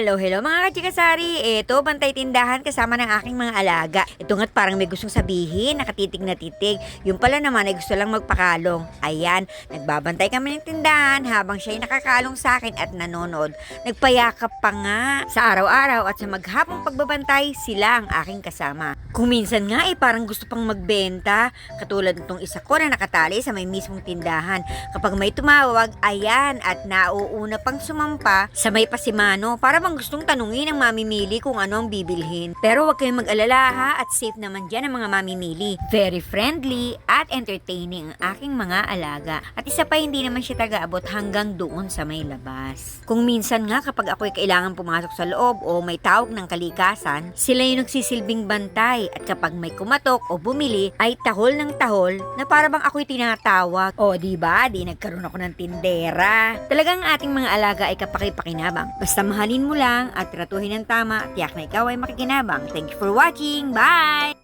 Hello, hello mga kachikasari. Ito, bantay tindahan kasama ng aking mga alaga. Ito nga't parang may gustong sabihin, nakatitig na titig. Yung pala naman ay gusto lang magpakalong. Ayan, nagbabantay kami ng tindahan habang siya'y nakakalong sa akin at nanonood. Nagpayakap pa nga. Sa araw-araw at sa maghapong pagbabantay, sila ang aking kasama. Kung minsan nga ay parang gusto pang magbenta, katulad nitong isa ko na nakatali sa may mismong tindahan. Kapag may tumawag, ayan, at nauuna pang sumampa sa may pasimano para bang gustong tanungin ang mamimili kung ano ang bibilhin. Pero huwag kayong mag-alala ha at safe naman dyan ang mga mamimili. Very friendly at entertaining ang aking mga alaga. At isa pa hindi naman siya taga-abot hanggang doon sa may labas. Kung minsan nga kapag ako'y kailangan pumasok sa loob o may tawag ng kalikasan, sila yung nagsisilbing bantay at kapag may kumatok o bumili ay tahol ng tahol na para bang ako'y tinatawag. O di ba, di nagkaroon ako ng tindera. Talagang ating mga alaga ay kapakipakinabang. Basta mahalin mo lang at tratuhin ng tama tiyak na ikaw ay makikinabang. Thank you for watching. Bye!